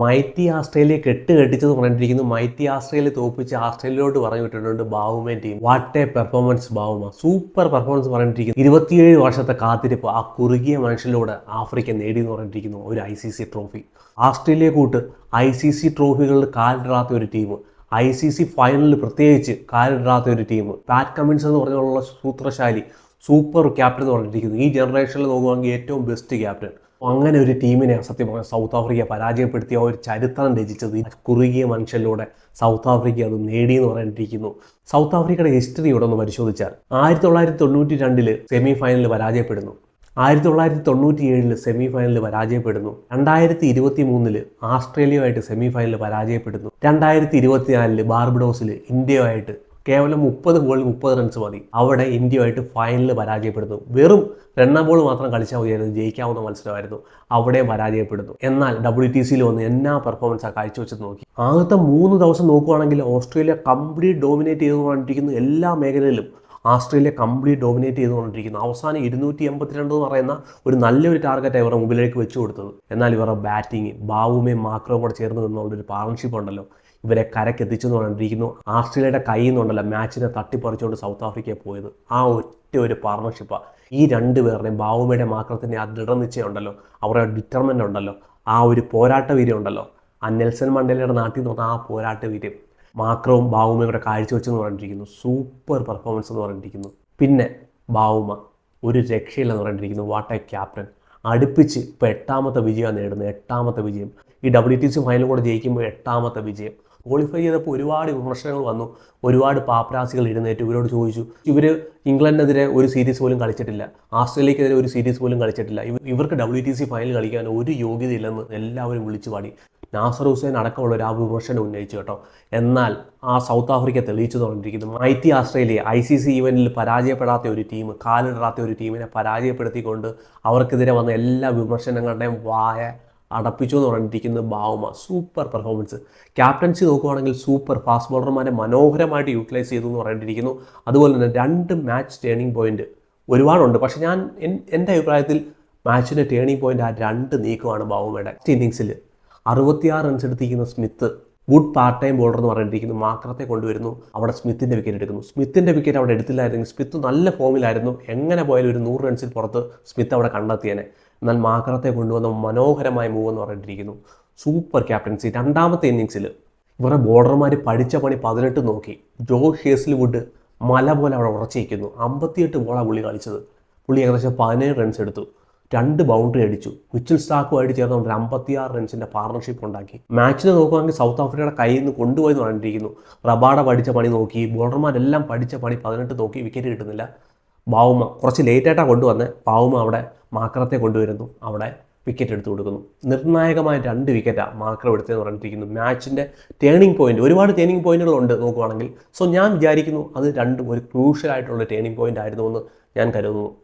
Mighty Australia കെട്ട് കെട്ടിച്ചെന്ന് പറഞ്ഞിരിക്കുന്നു. Mighty Australia തോപ്പിച്ച് ആസ്ട്രേലിയയിലോട്ട് പറഞ്ഞു വിട്ടിട്ടുണ്ട് ബാവുമേ team what a performance Bavuma. Super performance പറഞ്ഞിരിക്കുന്നു. ഇരുപത്തിയേഴ് വർഷത്തെ കാത്തിരിപ്പ് ആ കുറുകിയ മനുഷ്യനോട് ആഫ്രിക്ക നേടി എന്ന് പറഞ്ഞിരിക്കുന്നു ഒരു I C C trophy Australia കൂട്ട് ഐ സി സി ട്രോഫികളിൽ കാലിടാത്ത ഒരു ടീം ഐ സി സി ഫൈനലിൽ പ്രത്യേകിച്ച് കാലിടാത്ത ഒരു ടീം പാറ്റ് കമ്മിൻസ് എന്ന് പറഞ്ഞുള്ള സൂത്രശാലി സൂപ്പർ ക്യാപ്റ്റൻ എന്ന് പറഞ്ഞിരിക്കുന്നു. ഈ ജനറേഷനിൽ നോക്കുവാണെങ്കിൽ ഏറ്റവും ബെസ്റ്റ് ക്യാപ്റ്റൻ അങ്ങനെ ഒരു ടീമിനെ സത്യം പറഞ്ഞാൽ സൗത്ത് ആഫ്രിക്ക പരാജയപ്പെടുത്തിയ ഒരു ചരിത്രം രചിച്ചത് ഈ കുറുകിയ മനുഷ്യരിലൂടെ സൗത്ത് ആഫ്രിക്ക അത് നേടി എന്ന് പറഞ്ഞിരിക്കുന്നു. സൗത്ത് ആഫ്രിക്കയുടെ ഹിസ്റ്ററി ഇവിടെ ഒന്ന് പരിശോധിച്ചാൽ ആയിരത്തി തൊള്ളായിരത്തി തൊണ്ണൂറ്റി രണ്ടിൽ സെമി ഫൈനലിൽ പരാജയപ്പെടുന്നു. ആയിരത്തി തൊള്ളായിരത്തി തൊണ്ണൂറ്റി ഏഴിൽ സെമി ഫൈനലിൽ പരാജയപ്പെടുന്നു. രണ്ടായിരത്തി ഇരുപത്തി മൂന്നിൽ ആസ്ട്രേലിയയുമായിട്ട് സെമി ഫൈനലിൽ പരാജയപ്പെടുന്നു. രണ്ടായിരത്തി ഇരുപത്തിനാലിൽ ബാർബഡോസിൽ ഇന്ത്യയുമായിട്ട് കേവലം മുപ്പത് ബോളിൽ മുപ്പത് റൺസ് മതി. അവിടെ ഇന്ത്യയുമായിട്ട് ഫൈനലിൽ പരാജയപ്പെടുന്നു. വെറും രണ്ടാം ബോൾ മാത്രം കളിച്ചാൽ മതിയായിരുന്നു. ജയിക്കാവുന്ന മത്സരമായിരുന്നു. അവിടെ പരാജയപ്പെടുന്നു. എന്നാൽ ഡബ്ല്യു ടി സിയിൽ വന്ന് എന്നാ പെർഫോമൻസ് ആ കാഴ്ചവെച്ച് നോക്കി. ആദ്യത്തെ മൂന്ന് ദിവസം നോക്കുവാണെങ്കിൽ ഓസ്ട്രേലിയ കംപ്ലീറ്റ് ഡോമിനേറ്റ് ചെയ്തുകൊണ്ടിരിക്കുന്നു എല്ലാ മേഖലയിലും. ആസ്ട്രേലിയ കംപ്ലീറ്റ് ഡോമിനേറ്റ് ചെയ്തുകൊണ്ടിരിക്കുന്നു. അവസാനം ഇരുന്നൂറ്റി എൺപത്തിരണ്ട് എന്ന് പറയുന്ന ഒരു നല്ലൊരു ടാർഗറ്റ് ഇവരുടെ മുമ്പിലേക്ക് വെച്ചു കൊടുത്തത് എന്നാൽ ഇവരുടെ ബാറ്റിംഗ് ബാവുമേ മാക്രോ കൂടെ ചേർന്ന് നിന്നുള്ളൊരു പാർട്ണർഷിപ്പ് ഉണ്ടല്ലോ. ഇവരെ കരക്കെത്തിച്ചു എന്ന് പറഞ്ഞിരിക്കുന്നു. ആസ്ട്രേലിയയുടെ കയ്യിൽ നിന്നുണ്ടല്ലോ മാച്ചിനെ തട്ടിപ്പറിച്ചുകൊണ്ട് സൗത്ത് ആഫ്രിക്കയെ പോയത്. ആ ഒറ്റ ഒരു പാർട്ണർഷിപ്പാണ് ഈ രണ്ട് പേരുടെയും ബാവുമയുടെ മാത്രത്തിന്റെ ആ ദൃഢനിശ്ചയം ഉണ്ടല്ലോ അവരുടെ ഡിറ്റർമെന്റ് ഉണ്ടല്ലോ. ആ ഒരു പോരാട്ട വീര്യം ഉണ്ടല്ലോ. ആ നെൽസൺ മണ്ടേലയുടെ നാട്ടിൽ നിന്ന് ആ പോരാട്ട വീര്യം. മാക്രവും ബാവുമയുടെ കാഴ്ചവെച്ചെന്ന് പറഞ്ഞിരിക്കുന്നു. സൂപ്പർ പെർഫോമൻസ് എന്ന് പറഞ്ഞിരിക്കുന്നു. പിന്നെ ബാവുമ ഒരു രക്ഷയില്ലെന്ന് പറഞ്ഞിരിക്കുന്നു. വാട്ട് എ ക്യാപ്റ്റൻ അടുപ്പിച്ച് ഇപ്പോൾ എട്ടാമത്തെ വിജയമാണ് നേടുന്നത്. എട്ടാമത്തെ വിജയം. ഈ ഡബ്ല്യു ടി സി ഫൈനൽ കൂടെ ജയിക്കുമ്പോൾ എട്ടാമത്തെ വിജയം. ക്വാളിഫൈ ചെയ്തപ്പോൾ ഒരുപാട് വിമർശനങ്ങൾ വന്നു. ഒരുപാട് പാപ്പരാസികൾ എഴുന്നേറ്റ്. ഇവരോട് ചോദിച്ചു ഇവർ ഇംഗ്ലണ്ടിനെതിരെ ഒരു സീരീസ് പോലും കളിച്ചിട്ടില്ല. ആസ്ട്രേലിയക്കെതിരെ ഒരു സീരീസ് പോലും കളിച്ചിട്ടില്ല. ഇവ- ഇവർക്ക് ഡബ്ല്യു ടി സി ഫൈനൽ കളിക്കാൻ ഒരു യോഗ്യതയില്ലെന്ന് എല്ലാവരും വിളിച്ചു പാടി. നാസർ ഹുസൈൻ അടക്കമുള്ളവർ ആ വിമർശനം ഉന്നയിച്ചു കേട്ടോ. എന്നാൽ ആ സൗത്ത് ആഫ്രിക്ക തെളിയിച്ചു തുടങ്ങിയിരിക്കുന്നു mighty Australia I C C ഇവന്റിൽ പരാജയപ്പെടാത്ത ഒരു ടീം കാലിടാത്ത ഒരു ടീമിനെ പരാജയപ്പെടുത്തിക്കൊണ്ട് അവർക്കെതിരെ വന്ന എല്ലാ വിമർശനങ്ങളുടെയും വായ അടപ്പിച്ചു എന്ന് പറഞ്ഞിരിക്കുന്നത് ബാവുമ. സൂപ്പർ പെർഫോമൻസ് ക്യാപ്റ്റൻസി നോക്കുവാണെങ്കിൽ സൂപ്പർ ഫാസ്റ്റ് ബോളർമാരെ മനോഹരമായിട്ട് യൂട്ടിലൈസ് ചെയ്തു എന്ന് പറഞ്ഞിരിക്കുന്നു. അതുപോലെ തന്നെ രണ്ട് മാച്ച് ടേണിംഗ് പോയിന്റ് ഒരുപാടുണ്ട്. പക്ഷേ ഞാൻ എൻ- എന്റെ അഭിപ്രായത്തിൽ മാച്ചിന്റെ ടേണിംഗ് പോയിന്റ് ആ രണ്ട് നീക്കമാണ് ബാവുമയുടെ. ഇന്നിങ്സിൽ അറുപത്തിയാറ് റൺസ് എടുത്തിരിക്കുന്ന Smith good part time bowler എന്ന് പറഞ്ഞിരിക്കുന്നു മാക്രത്തെ കൊണ്ടുവരുന്നു. അവിടെ സ്മിത്തിന്റെ വിക്കറ്റ് എടുക്കുന്നു. സ്മിത്തിന്റെ വിക്കറ്റ് അവിടെ എടുത്തില്ലായിരുന്നെങ്കിൽ സ്മിത്ത് നല്ല ഫോമിലായിരുന്നു എങ്ങനെ പോയാലും ഒരു നൂറ് റൺസിൽ പുറത്ത് സ്മിത്ത് അവിടെ കണ്ടെത്തിയേനെ. എന്നാൽ മാക്രത്തെ കൊണ്ടുവന്ന മനോഹരമായ മൂവ് എന്ന് പറഞ്ഞിട്ടിരിക്കുന്നു. സൂപ്പർ ക്യാപ്റ്റൻസി രണ്ടാമത്തെ ഇന്നിങ്സിൽ ഇവരുടെ ബോർഡർമാർ പഠിച്ച പണി പതിനെട്ട് നോക്കി. ജോ ഷേസ്ലിവുഡ് മല പോലെ അവിടെ ഉറച്ചിരിക്കുന്നു. അമ്പത്തിയെട്ട് ബോളാണ് പുള്ളി കളിച്ചത്. പുള്ളി ഏകദേശം പതിനേഴ് റൺസ് എടുത്തു. രണ്ട് ബൗണ്ടറി അടിച്ചു. മിച്ചിൽ സ്റ്റാക്കുമായിട്ട് ചേർന്ന് ഒരു അമ്പത്തിയാറ് റൺസിന്റെ പാർട്ണർഷിപ്പ് ഉണ്ടാക്കി. മാച്ചിനെ നോക്കുകയാണെങ്കിൽ സൗത്ത് ആഫ്രിക്കയുടെ കയ്യിൽ നിന്ന് കൊണ്ടുപോയി പറഞ്ഞിരിക്കുന്നു. റബാഡ പഠിച്ച പണി നോക്കി. ബോർഡർമാരെല്ലാം പഠിച്ച പണി പതിനെട്ട് നോക്കി. വിക്കറ്റ് കിട്ടുന്നില്ല. ബാവുമ കുറച്ച് ലേറ്റായിട്ടാണ് കൊണ്ടുവന്നത് ബാവുമ അവിടെ മാക്രത്തെ കൊണ്ടുവരുന്നു. അവിടെ വിക്കറ്റ് എടുത്തു കൊടുക്കുന്നു. നിർണായകമായ രണ്ട് വിക്കറ്റാണ് മാക്രം എടുത്തതെന്ന് പറഞ്ഞിരിക്കുന്നു. മാച്ചിന്റെ ടേണിംഗ് പോയിന്റ് ഒരുപാട് ടേണിംഗ് പോയിന്റുകളുണ്ട് നോക്കുവാണെങ്കിൽ. സോ ഞാൻ വിചാരിക്കുന്നു അത് രണ്ടും ഒരു ക്രൂഷ്യൽ ആയിട്ടുള്ള ടേണിംഗ് പോയിന്റ് ആയിരുന്നു എന്ന് ഞാൻ കരുതുന്നു.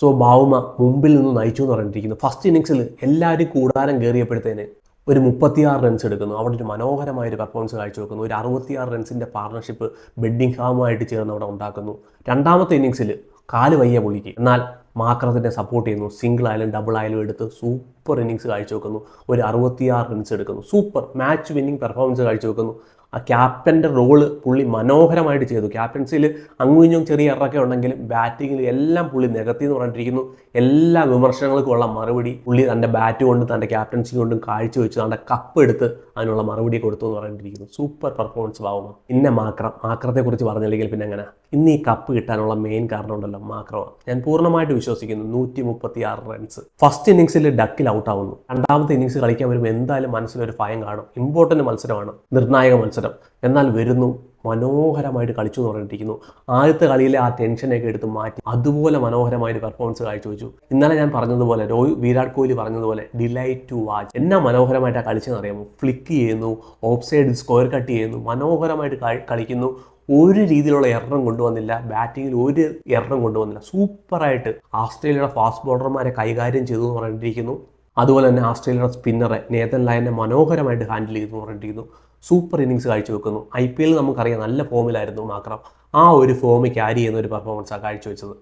സോ ബാവുമ മുമ്പിൽ നിന്ന് നയിച്ചു എന്ന് പറഞ്ഞിരിക്കുന്നു. ഫസ്റ്റ് ഇന്നിങ്സിൽ എല്ലാവരും കൂടാരം കയറിയപ്പോഴത്തേന് ഒരു മുപ്പത്തിയാറ് റൺസ് എടുക്കുന്നു. അവിടെ ഒരു മനോഹരമായ ഒരു പെർഫോമൻസ് കാഴ്ച വെക്കുന്നു. ഒരു അറുപത്തിയാറ് റൺസിന്റെ പാർട്ണർഷിപ്പ് ബെഡിംഗ്ഹാമുമായിട്ട് ചേർന്ന് അവിടെ ഉണ്ടാക്കുന്നു. രണ്ടാമത്തെ ഇന്നിങ്സിൽ കാൽ വയ്യ പുള്ളിക്ക്. എന്നാൽ മാക്രത്തിനെ സപ്പോർട്ട് ചെയ്യുന്നു. സിംഗിൾ ആയാലും ഡബിൾ ആയാലും എടുത്ത് സൂപ്പർ ഇന്നിങ്സ് കാഴ്ചവെക്കുന്നു. ഒരു അറുപത്തിയാറ് റൺസ് എടുക്കുന്നു. സൂപ്പർ മാച്ച് വിന്നിംഗ് പെർഫോമൻസ് കാഴ്ചവെക്കുന്നു. ആ ക്യാപ്റ്റന്റെ റോൾ പുള്ളി മനോഹരമായിട്ട് ചെയ്തു. ക്യാപ്റ്റൻസിയിൽ അങ്ങും ചെറിയ ഇറക്കെ ഉണ്ടെങ്കിലും ബാറ്റിങ്ങിൽ എല്ലാം പുള്ളി നികത്തി എന്ന് പറഞ്ഞിരിക്കുന്നു എല്ലാ വിമർശനങ്ങൾക്കുമുള്ള മറുപടി പുള്ളി തന്റെ ബാറ്റ് കൊണ്ട് തന്റെ ക്യാപ്റ്റൻസി കൊണ്ടും കാഴ്ചവെച്ച് തന്റെ കപ്പ് എടുത്ത് അതിനുള്ള മറുപടി കൊടുത്തു എന്ന് പറഞ്ഞിരിക്കുന്നു സൂപ്പർ പെർഫോമൻസ് ഭാവമാണ്. പിന്നെ മാക്രം. മാക്രത്തെക്കുറിച്ച് പറഞ്ഞില്ലെങ്കിൽ പിന്നെ അങ്ങനെ ഇന്ന് ഈ കപ്പ് കിട്ടാനുള്ള മെയിൻ കാരണം ഉണ്ടല്ലോ മാക്രമാണ് ഞാൻ പൂർണമായിട്ട് വിശ്വസിക്കുന്നു നൂറ്റി മുപ്പത്തി ആറ് റൺസ്. ഫസ്റ്റ് ഇന്നിങ്സിൽ ഡക്കിൽ ഔട്ട് ആവുന്നു രണ്ടാമത്തെ ഇന്നിങ്സ് കളിക്കാൻ വരുമ്പോൾ എന്തായാലും മനസ്സിലൊരു ഭയം കാണും. ഇമ്പോർട്ടന്റ് മത്സരമാണ്. നിർണായക മത്സരം. എന്നാൽ വരുന്നു മനോഹരമായിട്ട് കളിച്ചു എന്ന് പറഞ്ഞിരിക്കുന്നു ആദ്യത്തെ കളിയിലെ ആ ടെൻഷനൊക്കെ എടുത്ത് മാറ്റി അതുപോലെ മനോഹരമായിട്ട് പെർഫോമൻസ് കാഴ്ചവെച്ചു. ഇന്നലെ ഞാൻ പറഞ്ഞതുപോലെ രോഹിത് വിരാട് കോഹ്ലി പറഞ്ഞതുപോലെ ഡിലൈറ്റ് ടു വാച്ച് എന്നാ മനോഹരമായിട്ടാണ് കളിച്ചതെന്ന് അറിയാമോ? ഫ്ലിക്ക് ചെയ്യുന്നു ഓഫ് സൈഡ് സ്ക്വയർ കട്ട് ചെയ്യുന്നു മനോഹരമായിട്ട് കളിക്കുന്നു. ഒരു രീതിയിലുള്ള എററും കൊണ്ടുവന്നില്ല. ബാറ്റിങ്ങിൽ ഒരു എററും കൊണ്ടുവന്നില്ല. സൂപ്പറായിട്ട് ആസ്ട്രേലിയയുടെ ഫാസ്റ്റ് ബോളർമാരെ കൈകാര്യം ചെയ്തു എന്ന് പറഞ്ഞിരിക്കുന്നു അതുപോലെ തന്നെ ആസ്ട്രേലിയയുടെ സ്പിന്നറെ നേതൻ ലയനെ മനോഹരമായിട്ട് ഹാൻഡിൽ ചെയ്തു എന്ന് പറഞ്ഞിരിക്കുന്നു സൂപ്പർ ഇന്നിങ്സ് കാഴ്ചവെക്കുന്നു ഐ പി എല്ലിൽ നമുക്കറിയാം നല്ല ഫോമിലായിരുന്നു മാക്രം. ആ ഒരു ഫോമ് ക്യാരി ചെയ്യുന്ന ഒരു പെർഫോമൻസാണ് കാഴ്ചവെച്ചത്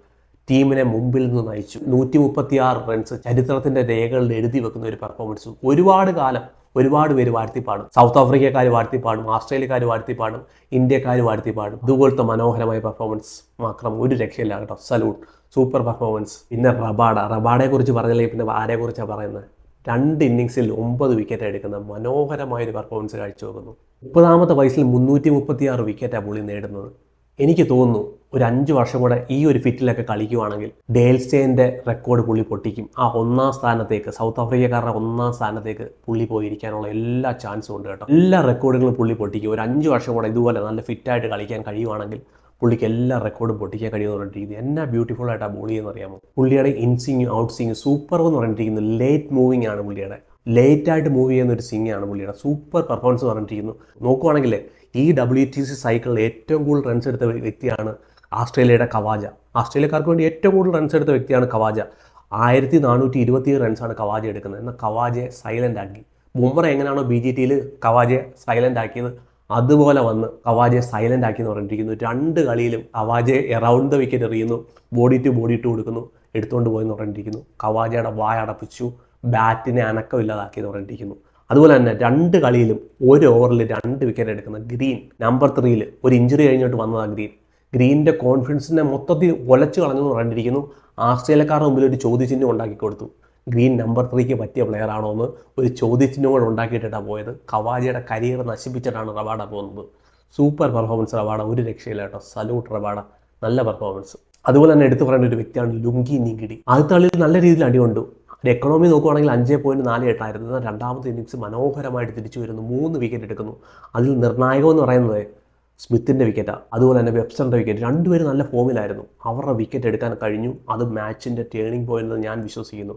ടീമിനെ മുമ്പിൽ നിന്ന് നയിച്ചു. നൂറ്റി മുപ്പത്തിയാറ് റൺസ് ചരിത്രത്തിന്റെ രേഖകളിൽ എഴുതി വെക്കുന്ന ഒരു പെർഫോമൻസ് ഒരുപാട് കാലം ഒരുപാട് പേര് വാഴ്ത്തിപ്പാടും. സൗത്ത് ആഫ്രിക്കക്കാർ വാഴ്ത്തിപ്പാടും ഓസ്ട്രേലിയക്കാർ വാഴ്ത്തിപ്പാടും ഇന്ത്യക്കാർ വാഴ്ത്തിപ്പാടും. ഇതുപോലത്തെ മനോഹരമായ പെർഫോമൻസ് മാത്രം ഒരു രക്ഷയില്ല കേട്ടോ. സലൂട്ട് സൂപ്പർ പെർഫോമൻസ് പിന്നെ റബാഡ. റബാഡയെ കുറിച്ച് പറഞ്ഞില്ലെങ്കിൽ പിന്നെ ആരെക്കുറിച്ചാണ് പറയുന്നത്? രണ്ട് ഇന്നിങ്സിൽ ഒമ്പത് വിക്കറ്റ് എടുക്കുന്ന മനോഹരമായ ഒരു പെർഫോമൻസ് കാഴ്ചവെക്കുന്നു മുപ്പതാമത്തെ വയസ്സിൽ മുന്നൂറ്റി മുപ്പത്തിയാറ് വിക്കറ്റാണ് പുള്ളി നേടുന്നത്. എനിക്ക് തോന്നുന്നു ഒരു അഞ്ച് വർഷം കൂടെ ഈ ഒരു ഫിറ്റിലൊക്കെ കളിക്കുവാണെങ്കിൽ ഡേൽസ്റ്റേന്റെ റെക്കോർഡ് പുള്ളി പൊട്ടിക്കും. ആ ഒന്നാം സ്ഥാനത്തേക്ക് സൗത്ത് ആഫ്രിക്കക്കാരുടെ ഒന്നാം സ്ഥാനത്തേക്ക് പുള്ളി പോയിരിക്കാനുള്ള എല്ലാ ചാൻസും ഉണ്ട് കേട്ടോ. എല്ലാ റെക്കോർഡുകളും പുള്ളി പൊട്ടിക്കും. ഒരു അഞ്ച് വർഷം കൂടെ ഇതുപോലെ നല്ല ഫിറ്റായിട്ട് കളിക്കാൻ കഴിയുവാണെങ്കിൽ പുള്ളിക്ക് എല്ലാ റെക്കോർഡും പൊട്ടിക്കാൻ കഴിയുമെന്ന് പറഞ്ഞിരിക്കുന്നത് എന്നാ ബ്യൂട്ടിഫുൾ ആയിട്ട് ആ ബോളി എന്ന് അറിയാമോ? പുള്ളിയുടെ ഇൻസിങ് ഔട്ട് സിങ് സൂപ്പർ എന്ന് പറഞ്ഞിരിക്കുന്നത് ലേറ്റ് മൂവിങ് ആണ് പുള്ളിയുടെ. ലേറ്റ് ആയിട്ട് മൂവ് ചെയ്യുന്ന ഒരു സിംഗ് ആണ് പുള്ളിയുടെ. സൂപ്പർ പെർഫോമൻസ് പറഞ്ഞിരിക്കുന്നു നോക്കുവാണെങ്കിൽ ഈ ഡബ്ല്യു ടി സി സൈക്കിളിൽ ഏറ്റവും കൂടുതൽ റൺസ് എടുത്ത വ്യക്തിയാണ് ആസ്ട്രേലിയയുടെ കവാജ. ആസ്ട്രേലിയക്കാർക്ക് വേണ്ടി ഏറ്റവും കൂടുതൽ റൺസ് എടുത്ത വ്യക്തിയാണ് കവാജ. ആയിരത്തി നാനൂറ്റി ഇരുപത്തിയേഴ് റൺസാണ് കവാജ എടുക്കുന്നത്. എന്നാൽ കവാജയെ സൈലന്റ് ആക്കി. ബുംറ എങ്ങനെയാണോ ബി ജി ടിയിൽ കവാജയെ സൈലന്റ് ആക്കിയത്? അതുപോലെ വന്ന് കവാജയെ സൈലന്റ് ആക്കി എന്ന് പറഞ്ഞിരിക്കുന്നു. രണ്ട് കളിയിലും കവാജയെ എറൗണ്ട് ദ വിക്കറ്റ് എറിയുന്നു. ബോഡി ടു ബോഡി ടു കൊടുക്കുന്നു. എടുത്തുകൊണ്ട് പോയെന്ന് പറഞ്ഞിരിക്കുന്നു. കവാജയുടെ വായ അടപ്പിച്ചു. ബാറ്റിനെ അനക്കമില്ലാതാക്കി എന്ന് പറഞ്ഞിരിക്കുന്നു. അതുപോലെ തന്നെ രണ്ട് കളിയിലും ഒരു ഓവറിൽ രണ്ട് വിക്കറ്റ് എടുക്കുന്ന ഗ്രീൻ നമ്പർ ത്രീയിൽ ഒരു ഇഞ്ചുറി കഴിഞ്ഞിട്ട് വന്നതാണ് ഗ്രീൻ ഗ്രീനിന്റെ കോൺഫിഡൻസിനെ മൊത്തത്തിൽ ഒലച്ചു കളഞ്ഞു എന്ന് പറഞ്ഞിരിക്കുന്നു. ആസ്ട്രേലിയക്കാരുടെ മുമ്പിൽ ഒരു ചോദ്യചിഹ്നം ഉണ്ടാക്കി കൊടുത്തു. ഗ്രീൻ നമ്പർ ത്രീക്ക് പറ്റിയ പ്ലെയർ ആണോ എന്ന് ഒരു ചോദ്യചിഹ്നം കൂടെ ഉണ്ടാക്കിയിട്ടാണ് പോയത്. കവാജിയുടെ കരിയർ നശിപ്പിച്ചിട്ടാണ് റവാഡ പോകുന്നത്. സൂപ്പർ പെർഫോമൻസ് റവാഡ ഒരു രക്ഷയില്ല കേട്ടോ. Salute Rabada. നല്ല പെർഫോമൻസ് അതുപോലെ തന്നെ എടുത്തു പറയേണ്ട ഒരു വ്യക്തിയാണ് ലുങ്കി നിങ്കിടി ആദ്യത്തെ കളിയിൽ നല്ല രീതിയിൽ അടികൊണ്ടു ഒരു എക്കണോമി നോക്കുവാണെങ്കിൽ അഞ്ച് പോയിന്റ് നാല് എട്ടായിരുന്നു. എന്നാൽ രണ്ടാമത്തെ ഇന്നിങ്സ് മനോഹരമായിട്ട് തിരിച്ചു വരുന്നു. മൂന്ന് വിക്കറ്റ് എടുക്കുന്നു. അതിൽ നിർണായകം എന്ന് പറയുന്നത് സ്മിത്തിന്റെ വിക്കറ്റാണ് അതുപോലെ തന്നെ വെബ്സ്റ്ററിന്റെ വിക്കറ്റ് രണ്ടുപേരും നല്ല ഫോമിലായിരുന്നു അവരുടെ വിക്കറ്റ് എടുക്കാൻ കഴിഞ്ഞു. അത് മാച്ചിന്റെ ടേണിംഗ് പോയിന്റ് ഞാൻ വിശ്വസിക്കുന്നു.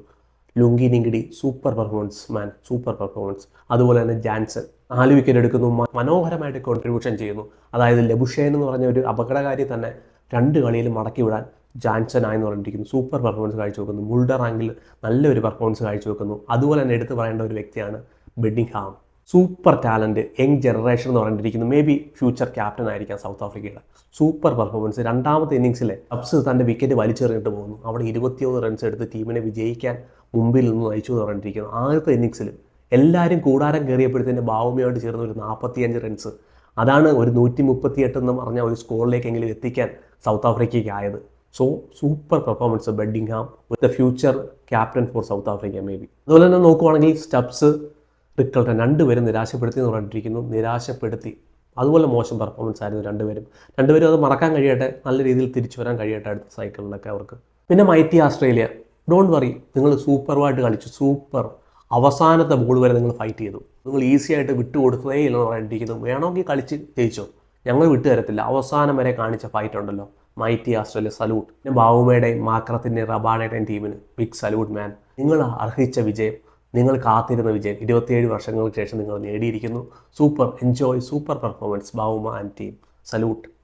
Lungi Ngidi super performance man super performance. അതുപോലെ തന്നെ ജാൻസൺ. നാല് വിക്കറ്റ് എടുക്കുന്നു മനോഹരമായിട്ട് കോൺട്രിബ്യൂഷൻ ചെയ്യുന്നു. അതായത് ലബുഷേൻ എന്ന് പറഞ്ഞ ഒരു അപകടകാരി തന്നെ രണ്ട് കളിയിൽ മടക്കി വിടാൻ ജാൻസൺ ആയെന്ന് പറഞ്ഞിരിക്കുന്നു. സൂപ്പർ പെർഫോമൻസ് കാഴ്ച വെക്കുന്നു മുൾഡർ ആങ്കിൽ നല്ലൊരു പെർഫോമൻസ് കാഴ്ച വെക്കുന്നു അതുപോലെ തന്നെ എടുത്തു പറയേണ്ട ഒരു വ്യക്തിയാണ് Bedingham super talent young generation എന്ന് പറഞ്ഞിരിക്കുന്നു. മേ ബി ഫ്യൂച്ചർ ക്യാപ്റ്റൻ ആയിരിക്കാം സൗത്ത് ആഫ്രിക്കയുടെ. സൂപ്പർ പെർഫോമൻസ് രണ്ടാമത്തെ ഇന്നിങ്സിലെ അബ്സ് തന്റെ വിക്കറ്റ് വലിച്ചെറിഞ്ഞിട്ട് പോകുന്നു. അവിടെ ഇരുപത്തിയൊന്ന് റൺസ് എടുത്ത് ടീമിനെ വിജയിക്കാൻ മുമ്പിൽ നിന്ന് നയിച്ചു എന്ന് പറഞ്ഞിരിക്കുന്നു. ആദ്യത്തെ ഇന്നിങ്സിൽ എല്ലാവരും കൂടാരം കയറിയപ്പോഴത്തേന് ഭാവമയോട് ചേർന്ന ഒരു നാൽപ്പത്തിയഞ്ച് റൺസ് അതാണ് ഒരു നൂറ്റി മുപ്പത്തിയെട്ട് എന്ന് പറഞ്ഞ ഒരു സ്കോറിലേക്കെങ്കിലും എത്തിക്കാൻ സൗത്ത് ആഫ്രിക്കയ്ക്ക് ആയത്. So super performance Bedingham with the future captain for South Africa maybe അതുപോലെ തന്നെ നോക്കുവാണെങ്കിൽ സ്റ്റബ്സ് റിക്കൾട്ടൻ രണ്ടുപേരും നിരാശപ്പെടുത്തി എന്ന് പറഞ്ഞിരിക്കുന്നു. നിരാശപ്പെടുത്തി. അതുപോലെ മോശം പെർഫോമൻസ് ആയിരുന്നു രണ്ടുപേരും. രണ്ടുപേരും അത് മറക്കാൻ കഴിയട്ടെ. നല്ല രീതിയിൽ തിരിച്ചു വരാൻ കഴിയട്ടെ അടുത്ത സൈക്കിളിലൊക്കെ അവർക്ക്. പിന്നെ മൈറ്റി ഓസ്ട്രേലിയ ഡോണ്ട് വറി നിങ്ങൾ സൂപ്പറുമായിട്ട് കളിച്ചു സൂപ്പർ. അവസാനത്തെ ബോൾ വരെ നിങ്ങൾ ഫൈറ്റ് ചെയ്തു. നിങ്ങൾ ഈസി ആയിട്ട് വിട്ടു കൊടുത്തതേ ഇല്ലെന്ന് പറഞ്ഞിരിക്കുന്നു വേണമെങ്കിൽ കളിച്ച് ജയിച്ചോ. ഞങ്ങൾ വിട്ടു തരത്തില്ല. അവസാനം വരെ കാണിച്ച ഫൈറ്റ് ഉണ്ടല്ലോ. മൈറ്റി ആസ്ട്രേലിയ സല്യൂട്ട് പിന്നെ ബാവുമയുടെയും മാക്രത്തിന്റെയും റബാനയുടെയും ടീമിന് ബിഗ് സല്യൂട്ട് മാൻ നിങ്ങൾ അർഹിച്ച വിജയം നിങ്ങൾ കാത്തിരുന്ന വിജയം ഇരുപത്തിയേഴ് വർഷങ്ങൾക്ക് ശേഷം നിങ്ങൾ നേടിയിരിക്കുന്നു. Super enjoy super performance Bavuma and team salute